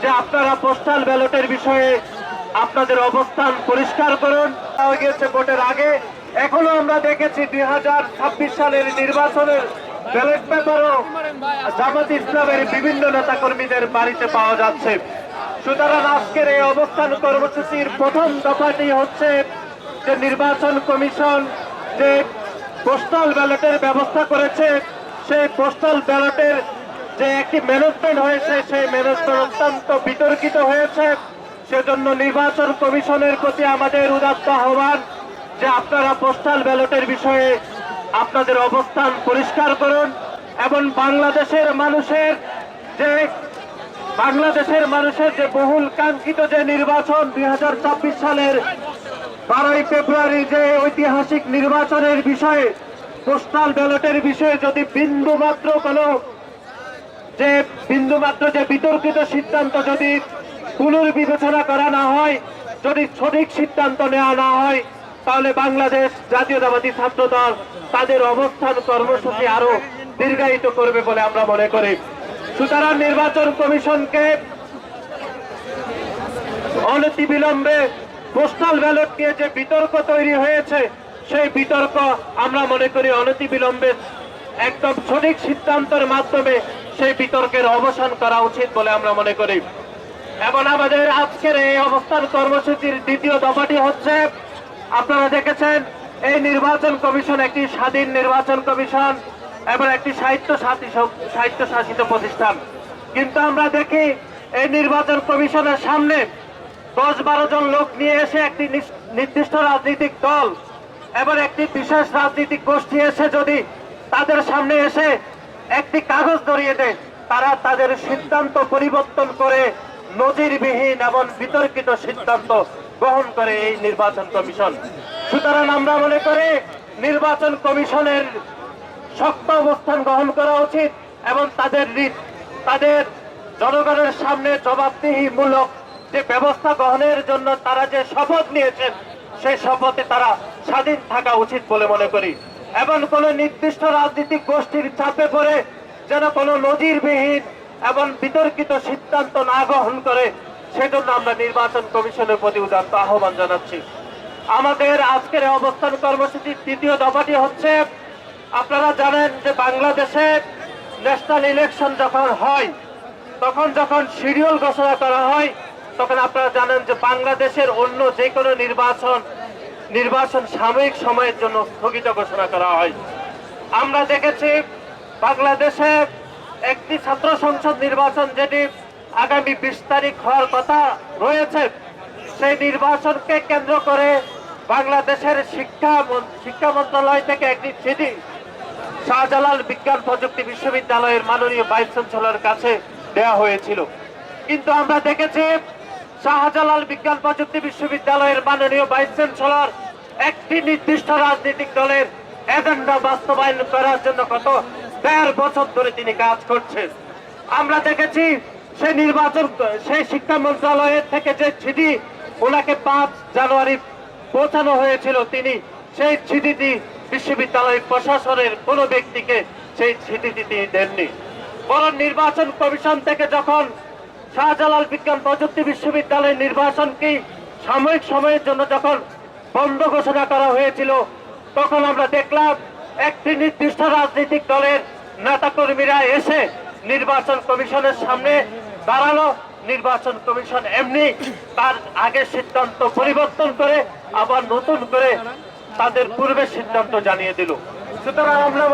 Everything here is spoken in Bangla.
যে আপনারা পোস্টাল ব্যালটের বিষয়ে আপনাদের অবস্থান পরিষ্কার করুন। গিয়েছে ভোটের আগে। এখনও আমরা দেখেছি দুই হাজার ছাব্বিশ সালের নির্বাচনের ব্যালট পেপারও জামাত ইসলামের বিভিন্ন নেতাকর্মীদের বাড়িতে পাওয়া যাচ্ছে। সুতরাং আজকের এই অবস্থান কর্মসূচির প্রথম দফাটি হচ্ছে যে নির্বাচন কমিশন যে পোস্টাল ব্যালটের ব্যবস্থা করেছে, সেই পোস্টাল ব্যালটের যে একটি ম্যানেজমেন্ট হয়েছে, সেই ম্যানেজমেন্ট অত্যন্ত বিতর্কিত হয়েছে। সেজন্য নির্বাচন কমিশনের প্রতি আমাদের উদাত্ত আহ্বান যে আপনারা পোস্টাল ব্যালটের বিষয়ে আপনাদের অবস্থান পরিষ্কার করুন এবং বাংলাদেশের মানুষের যে বাংলাদেশের মানুষের যে বহুল কাঙ্ক্ষিত যে নির্বাচন দু হাজার চব্বিশ সালের বারোই ফেব্রুয়ারি যে ঐতিহাসিক নির্বাচনের বিষয়ে পোস্টাল ব্যালটের বিষয়ে যদি বিন্দু মাত্র কোনো যে বিন্দু মাত্র যে বিতর্কিত সিদ্ধান্ত যদি পুনর্বিবেচনা করা না হয়, যদি সঠিক সিদ্ধান্ত নেওয়া না হয়, তাহলে বাংলাদেশ জাতীয়তাবাদী ছাত্র দল তাদের অবস্থান কর্মসূচি আরও দীর্ঘায়িত করবে বলে আমরা মনে করি। সুতরাং নির্বাচন কমিশনকে অনতিবিলম্বে পোস্টাল ব্যালট নিয়ে যে বিতর্ক তৈরি হয়েছে, সেই বিতর্ক আমরা মনে করি অনতি অনতিবিলম্বে একদম সঠিক সিদ্ধান্তের মাধ্যমে সেই বিতর্কের অবসান করা উচিত বলে আমরা মনে করি। এবং আমাদের আজকের এই অবস্থান কর্মসূচির দ্বিতীয় দফাটি হচ্ছে, আপনারা দেখেছেন, এই নির্বাচন কমিশন একটি স্বাধীন নির্বাচন কমিশন এবং একটি সাহিত্য সাহিত্য শাসিত প্রতিষ্ঠান। কিন্তু আমরা দেখি, এই নির্বাচন কমিশনের সামনে দশ বারো জন লোক নিয়ে এসে একটি নির্দিষ্ট রাজনৈতিক দল এবং একটি বিশেষ রাজনৈতিক গোষ্ঠী এসে যদি তাদের সামনে এসে একটি কাগজ ধরিয়ে দেয়। তারা তাদের সিদ্ধান্ত পরিবর্তন করে নজিরবিহীন এবং বিতর্কিত সিদ্ধান্ত গ্রহণ করে এই নির্বাচন কমিশন। সুতরাং আমরা মনে করি নির্বাচন কমিশনের শক্ত অবস্থান গ্রহণ করা উচিত এবং তাদের তাদের জনগণের সামনে জবাবদিহিমূলক যে ব্যবস্থা গ্রহণের জন্য তারা যে শপথ নিয়েছেন, সেই শপথে তারা স্বাধীন থাকা উচিত বলে মনে করি। এবং কোন নির্দিষ্ট রাজনৈতিক গোষ্ঠীর চাপে পড়ে যেন কোনো নজিরবিহীন এবং বিতর্কিত সিদ্ধান্ত না গ্রহণ করে, সেজন্য আমরা নির্বাচন কমিশনের প্রতি উদান্ত আহ্বান জানাচ্ছি। আমাদের আজকের অবস্থান কর্মসূচির তৃতীয় দফাটি হচ্ছে, আপনারা জানেন যে বাংলাদেশে ন্যাশনাল ইলেকশন যখন হয়, তখন যখন শিডিউল ঘোষণা করা হয়, তখন আপনারা জানেন যে বাংলাদেশের অন্য যে কোনো নির্বাচন নির্বাচন সাময়িক সময়ের জন্য স্থগিত ঘোষণা করা হয়। আমরা দেখেছি বাংলাদেশে একটি ছাত্র সংসদ নির্বাচন যেটি আগামী বিশ তারিখ হওয়ার কথা রয়েছে, সেই নির্বাচনকে কেন্দ্র করে বাংলাদেশের শিক্ষা শিক্ষা মন্ত্রণালয় থেকে একটি চিঠি শাহজালাল বিজ্ঞান প্রযুক্তি বিশ্ববিদ্যালয়ের মাননীয় ভাইস চ্যান্সেলরের কাছে দেওয়া হয়েছিল। কিন্তু আমরা দেখেছি শাহজালাল বিজ্ঞান প্রযুক্তি বিশ্ববিদ্যালয়ের মাননীয় ভাইস চ্যান্সেলর একটি নির্দিষ্ট রাজনৈতিক দলের এজেন্ডা বাস্তবায়ন করার জন্য কত দেড় বছর ধরে তিনি কাজ করছেন। আমরা দেখেছি সেই নির্বাচন সেই শিক্ষা মন্ত্রণালয়ের থেকে যে চিঠি, ওনাকে পাঁচ জানুয়ারি পৌঁছানো হয়েছিল, তিনি সেই চিঠিটি বিশ্ববিদ্যালয় প্রশাসনের কোনো ব্যক্তিকে সেই চিঠিটি তিনি দেননি। বরং নির্বাচন কমিশন থেকে যখন শাহজালাল বিজ্ঞান প্রযুক্তি বিশ্ববিদ্যালয়ের নির্বাচনকে সাময়িক সময়ের জন্য যখন বন্ধ ঘোষণা করা হয়েছিল, তখন আমরা দেখলাম একটি নির্দিষ্ট রাজনৈতিক দলের নেতাকর্মীরা এসে নির্বাচন কমিশনের সামনে দাঁড়াল। নির্বাচন কমিশন এমনি তার আগের সিদ্ধান্ত পরিবর্তন করে, আবার নতুন করে তাদের পূর্বের সিদ্ধান্ত জানিয়ে দিল। সুতরাং আমরা